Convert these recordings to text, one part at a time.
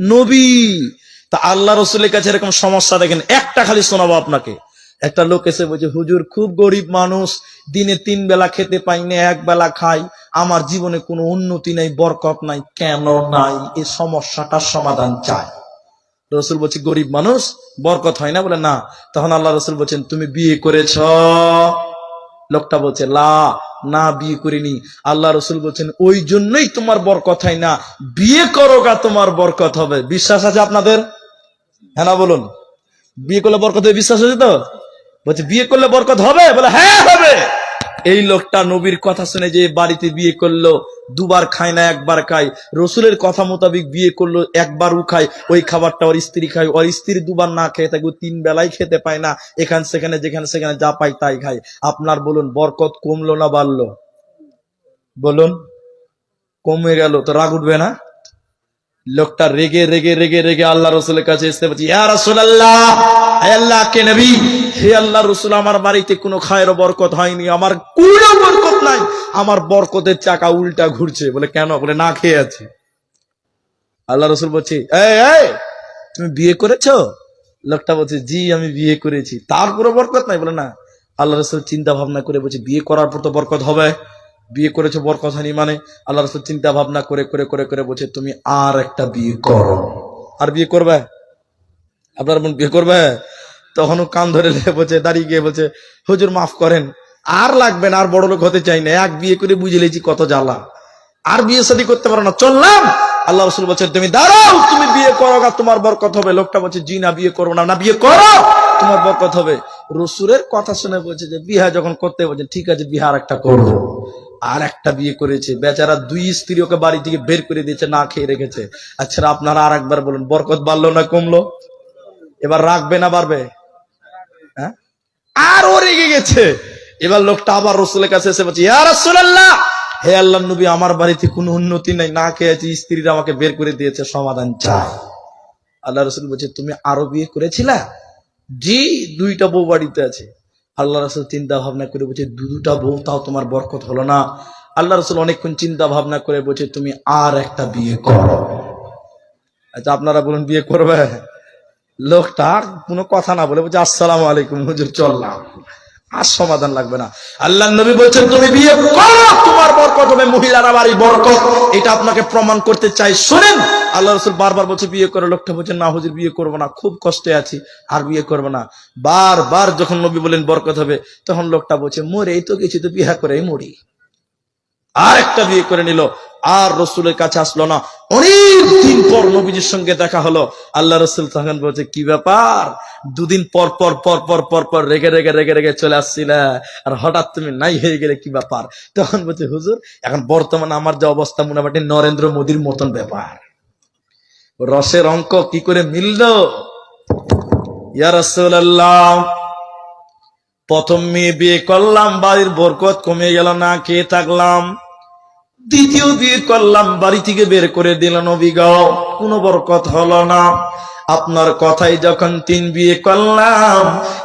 নবী। তা আল্লাহ রসুলের কাছে এরকম সমস্যা দেখেন, একটা খালি শোনাবো আপনাকে। একটা লোক এসে বলছে, হুজুর, খুব গরিব মানুষ, দিনে তিন বেলা খেতে পাই না, এক বেলা খাই, আমার জীবনে কোনো উন্নতি নাই, বরকত নাই, কেন নাই? এই সমস্যাটার সমাধান চাই। রসুল বলছে, গরিব মানুষ, বরকত হয় না? বলে, না। তখন আল্লাহ রসুল বলছেন, তুমি বিয়ে করেছ? লোকটা বলছে, লা, না বিয়ে করিনি। আল্লাহ রসুল বলছেন, ওই জন্যই তোমার বরকত হয় না। বিয়ে করো গা তোমার বরকত হবে। বিশ্বাস আছে আপনাদের? হ্যাঁ না বলুন? বিয়ে করলে বরকত হবে বিশ্বাস আছে তো? বলছে, বিয়ে করলে বরকত হবে? বলে হ্যাঁ হবে। এই লোকটা নবীর কথা শুনে যে বাড়িতে বিয়ে করল, দুবার খায় না, একবার খায়। রসুলের কথা মোতাবেক বিয়ে করল একবার উ খায়। ওই খাবারটা ওর স্ত্রী খায়। ওর স্ত্রী দুবার না খেয়ে থাকে তিন বেলাই খেতে পায় না। এখান সেখানে, যেখানে সেখানে যা পাই তাই খায়। আপনার বলুন, বরকত কমলো না বাড়লো? বলুন, কমে গেল। তো রাগ উঠবে না? লোকটা রেগে রেগে রেগে রেগে আল্লাহ রসুলের কাছে এসে বলছি রাসূলুল্লাহ, হে আল্লাহ, কে নবী? হে আল্লাহ রসুল, আমার বাড়িতে কোনো খায়ের বরকত হয়নি, আমার কোনো বরকত নাই, আমার বরকতের চাকা উল্টা ঘুরছে। বলে, কেন? বলে, না খেয়ে আছে। আল্লাহ রসুল বলছে, এই তুমি বিয়ে করেছ? লোকটা বলছে, জি, আমি বিয়ে করেছি। তারপরে বরকত নাই? বলে, না। আল্লাহ রসুল চিন্তা ভাবনা করে বলছে, বিয়ে করার পর তো বরকত হবে। বিয়ে করেছ বরকত হয়নি মানে? আল্লাহ রসুল চিন্তা ভাবনা করে করে করে করে বলছে, তুমি আর একটা বিয়ে করো। আর বিয়ে করবে? আপনার বোন বিয়ে করবে? তখন ও কান ধরে বলছে, দাঁড়িয়ে গিয়ে বলছে, হুজুর মাফ করেন, আর লাগবে না, আর বড় লোক হতে চাই না, এক বিয়ে করে বুঝে লেছি কত জ্বালা। আর বিয়ে শাদী করতে পারো না, চললাম! আল্লাহ রসুল বলছে, তুমি দাঁড়াও, তুমি বিয়ে করো গা, তোমার বরকত হবে। লোকটা বলছে, জি না, বিয়ে করব না। না, বিয়ে করো, তোমার বর বরকত হবে। রসুলের কথা শুনে বলছে যে বিহা যখন করতে বলছে, ঠিক আছে বিহার একটা করব। আর একটা বিয়ে করেছে। বেচারা দুই স্ত্রী ওকে বাড়ি থেকে বের করে দিয়েছে, না খেয়ে রেখেছে। আচ্ছা আপনারা আর একবার বলুন, বরকত বাড়লো না কমলো? এবার রাখবে না বাড়বে? হ্যাঁ? আর ও রেগে গেছে। এবার লোকটা আবার রসুলের কাছে এসে বলছে, ইয়া রাসূলুল্লাহ! হে আল্লাহ নবী, আমার বাড়িতে কোনো উন্নতি নাই, না খেয়েছি, স্ত্রীরা আমাকে বের করে দিয়েছে, সমাধান চাই। আল্লাহ রসুল বলছে, তুমি আরও বিয়ে করেছিলা? জি, দুইটা বউ বাড়িতে আছে। আল্লাহ রসুল চিন্তা ভাবনা করে বলছে দু দুটা বউ, তাও তোমার বরকত হলো না। আল্লাহ রসুল অনেকক্ষণ চিন্তা ভাবনা করে বলছে, তুমি আর একটা বিয়ে করো। আচ্ছা আপনারা বলুন, বিয়ে করবে? লোকটা কোনো কথা না বলে বলছে, আসসালাম আলাইকুম, হুজুর চললাম আর সমাধান লাগবে না। আল্লাহ নবী বলছেন, তুমি বিয়ে করো, তোমার বরকত হবে, মহিলারা বাড়ি বরকত। এটা আপনাকে প্রমাণ করতে চাই। শোনেন, আল্লাহ রসুল বারবার বলছে, বিয়ে করে। লোকটা বলছে, না হুজুর, বিয়ে করব না, খুব কষ্টে আছি, আর বিয়ে করব না। বারবার যখন নবী বলেন বরকত হবে, তখন লোকটা বলছে এই তো কিছু তো বিয়ে করেই মরি। আর একটা বিয়ে করে নিল। আর রসুলের কাছে আসলো না। অনেক দিন পর নবীজির সঙ্গে দেখা হলো। আল্লাহ রসুল তখন বলছে, কি ব্যাপার? দুদিন পর পর পর পর পর পর রেগে রেগে রেগে রেগে চলে আসছিলে আর হঠাৎ তুমি নাই হয়ে গেলে কি ব্যাপার? তখন বলছে, হুজুর, এখন বর্তমানে আমার যে অবস্থা মোটামুটি নরেন্দ্র মোদীর মতন ব্যাপার। রসের অঙ্ক কি করে মিলল? ইয়া রাসূলুল্লাহ প্রথম মেয়ে বিয়ে করলাম, বাড়ির বরকত কমে গেল, না খেয়ে থাকলাম। দ্বিতীয় বিয়ে করলাম, বাড়ি থেকে বের করে দিল নবীগাও কোনো বরকত হলো না। আপনার কথাই যখন তিন বিয়ে করলাম,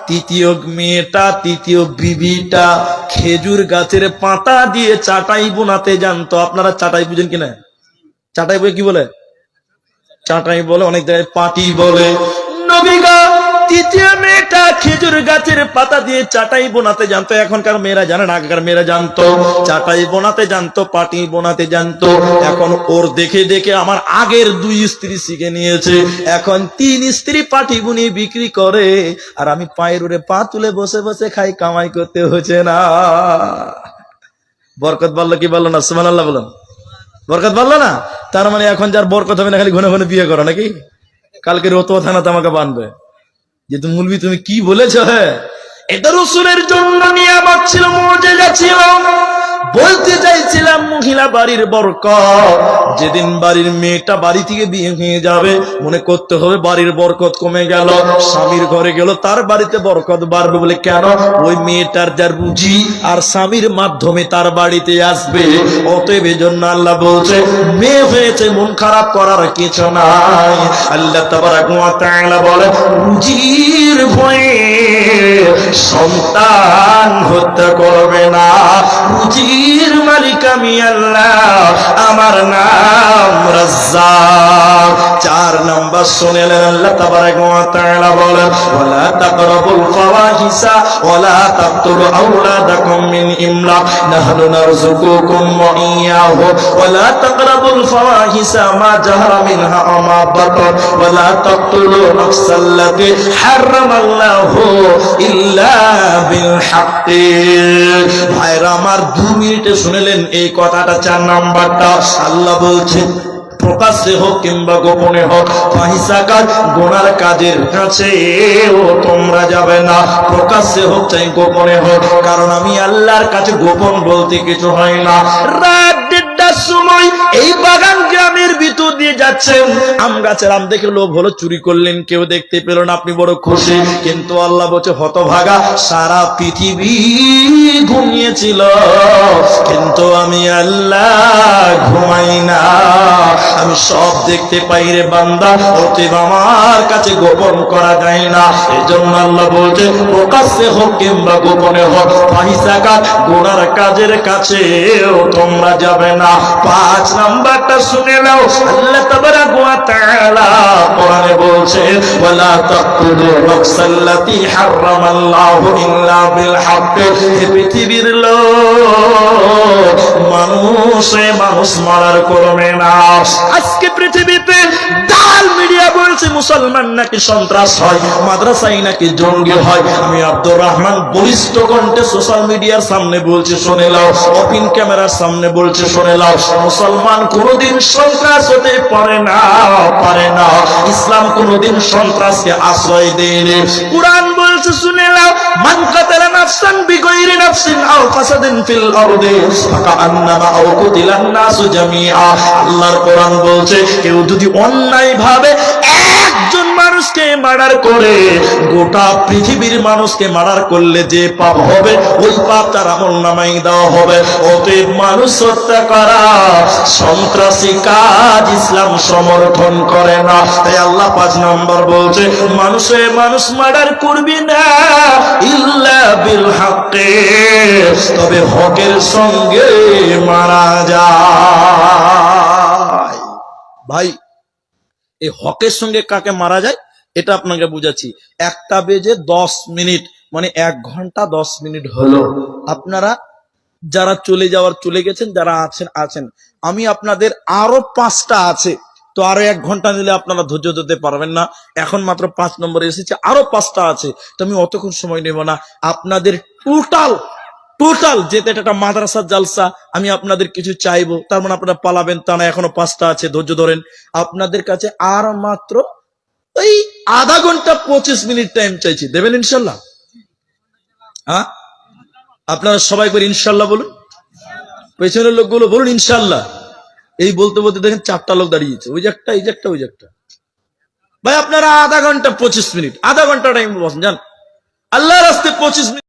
তৃতীয় মেয়েটা, তৃতীয় বিবিটা খেজুর গাছের পাতা দিয়ে চাটাই বোনাতে জানতো। আপনারা চাটাই বুঝেন কিনা চাটাই বলে কি বলে? চাটাই বলে, অনেক জায়গায় পাটি বলে। নবীগা তৃতীয় মেয়েটা খেজুর গাছের পাতা দিয়ে চাটাই বোনাতে জানতো। এখনকার মেয়েরা জানে না, আগেকার মেয়েরা জানতো। চাটাই বোনাতে জানতো, পাটি বোনাতে জানতো। এখন ওর দেখে দেখে আমার আগের দুই স্ত্রী শিখে নিয়েছে। এখন তিন স্ত্রী পাটি বুনি বিক্রি করে। আর আমি পায়ের উড়ে পা তুলে বসে বসে খাই, কামাই করতে হচ্ছে না। বরকত বলল কি বলল না? সুমান আল্লাহ বলুন। বরকত বলল না? তার মানে এখন যার বরকত হবে না, খালি ঘন ঘন বিয়ে করো নাকি? কালকে রতুয়া থানাতে আমাকে বানবে। যে তুমি মুলবি, তুমি কি বলেছ হ্যাঁ? এটা রসুলের জন্য নিয়ামত ছিল মজেজা ছিল বলতে চাইছিলাম, মহিলা বাড়ির বরকত। যেদিন বাড়ির মেয়েটা বাড়ি থেকে বিয়ে হয়ে যাবে, মনে করতে হবে বাড়ির বরকত কমে গেল। স্বামীর ঘরে গেল, তার বাড়িতে বরকত বাড়বে বলে কেন? ওই মেয়েটার যার রুচি আর স্বামীর মাধ্যমে তার বাড়িতে আসবে। অতএব জন্য আল্লাহ বলছে, মেয়ে হয়েছে, মন খারাপ করার কিছু নাই। আল্লাহ তাআলা বলে, রুজির ভয়ে সন্তান হত্যা করবে না। রুজির মালিক আমি আল্লাহ, আমার রাজ্জাক নাম্বার শুনেলেন আল্লাহ ওয়া তাআলা বলেন, ওয়ালা তাকরাবুল ফাওয়াহিসা ওয়ালা তাকতুলু আওলাদাকুম মিন ইমলাক নাহনু নারযুকুকুম ওয়ালা তাকরাবুল ফাওয়াহিসা মা জাহারা মিনহা ওয়ালা তাকতুলু হারামাল্লাহু ইল্লা বিল হাক্কি। ভাইরা আমার দু মিনিটে শুনেলেন এই কথাটা, চার নাম্বারটা। আল্লাহ বলছেন প্রকাশ্যে হোক কিংবা গোপনে হোক ফাহিসাকার গোনার কাজের কাছে ও তোমরা যাবে না। প্রকাশ্যে হোক চাই গোপনে হোক, কারণ আমি আল্লাহর কাছে গোপন বলতে কিছু হয় না। রাত এই বাগান গ্রামের ভিতর দিয়ে যাচ্ছেন আম গাছের আম দেখে লোভ হলো, চুরি করলেন, কেউ দেখতে পেল না, আপনি বড় খুশি। কিন্তু আল্লাহ বলছে, হতভাগা, সারা পৃথিবী ঘুমিয়েছিল। কিন্তু আমি আল্লাহ ঘুমাই না। আমি সব দেখতে পাই রে বান্দা, অতএব আমার কাছে গোপন করা যায় না। এজন্য আল্লাহ বলছে, প্রকাশ্যে হোক কিংবা গোপনে হোক ফাহিসাকার গোনার কাজের কাছে তোমরা যাবে না। পাঁচ নাম্বারটা শুনে নাও। আল্লাহ তাবারাক ওয়া তাআলা কোরআনে বলছে, ওয়ালা তাকতুলু নাফসাল্লাতী হারামাল্লাহু ইল্লা বিল হক হে পৃথিবীর লোক, মানুষে মানুষ মারার করবে না আজকে পৃথিবীতে ডাল মিডিয়া বলছে মুসলমান নাকি সন্ত্রাস হয় মাদ্রাসাই নাকি জঙ্গি হয়। আমি আব্দুর রহমান বলিষ্ঠ কণ্ঠে সোশ্যাল মিডিয়ার সামনে বলছে, শুনে লাও অপিন ক্যামেরার সামনে বলছে, শুনে লাও মুসলমান কোনোদিন সন্ত্রাস হতে পারে না পারে না। ইসলাম কোনোদিন সন্ত্রাসকে আশ্রয় দেয়নি। কোরআন বলছে শুনে নাও। মান কাতালা নাফসান বিগয়রি নাফসিন আও ফাসাদিন ফিল আরদি। ফাকান্নামা আও কুতিলান নাসু জামিআ। আল্লাহর কোরআন বলছে, কেউ যদি অন্যায় ভাবে একজন মানুষকে মার্ডার করে, গোটা পৃথিবীর মানুষকে মার্ডার করলে যে পাপ হবে, ওই পাপ তার আমল নামাই দেওয়া হবে। অতএব মানুষ হত্যা করা, সন্ত্রাসী কাজ ইসলাম সমর্থন করে না। তাই আল্লাহ পাঁচ নম্বর বলছে, মানুষে মানুষ মার্ডার করবি না, ইল্লা বিল হাক্কে। তবে হকের সঙ্গে মারা যায়। ভাই, এই হকের সঙ্গে কাকে মারা যায়? এটা আপনাকে বুঝাচ্ছি। একটা বেজে দশ মিনিট মানে এক ঘণ্টা দশ মিনিট হলো। আপনারা যারা চলে যাওয়ার চলে গেছেন যারা আছেন আছেন। আমি আপনাদের আরও পাঁচটা আছে। তো আরও এক ঘণ্টা নিলে আপনারা ধৈর্য ধরতে পারবেন না। এখন মাত্র পাঁচ নম্বরে এসেছে আরও পাঁচটা আছে। তো আমি অতক্ষণ সময় নেব না। আপনাদের টোটাল টোটাল যেতে এটা একটা মাদ্রাসার জালসা আমি আপনাদের কিছু চাইব। তার মানে আপনারা পালাবেন তা না এখনও পাঁচটা আছে ধৈর্য ধরেন। আপনাদের কাছে আর মাত্র ওই আধা ঘণ্টা পঁচিশ মিনিট টাইম চাইছি। দেবেন ইনশাল্লাহ? হ্যাঁ? আপনারা সবাই করে ইনশাল্লাহ বলুন। পেছনের লোকগুলো বলুন ইনশাল্লাহ। এই বলতে বলতে দেখেন চারটা লোক দাঁড়িয়েছে। ওই যে একটা, এই যে একটা, ওই যে একটা। ভাই, আপনারা আধা ঘণ্টা পঁচিশ মিনিট, আধা ঘণ্টা টাইম বসেন, জান। আল্লাহ রাস্তে পঁচিশ মিনিট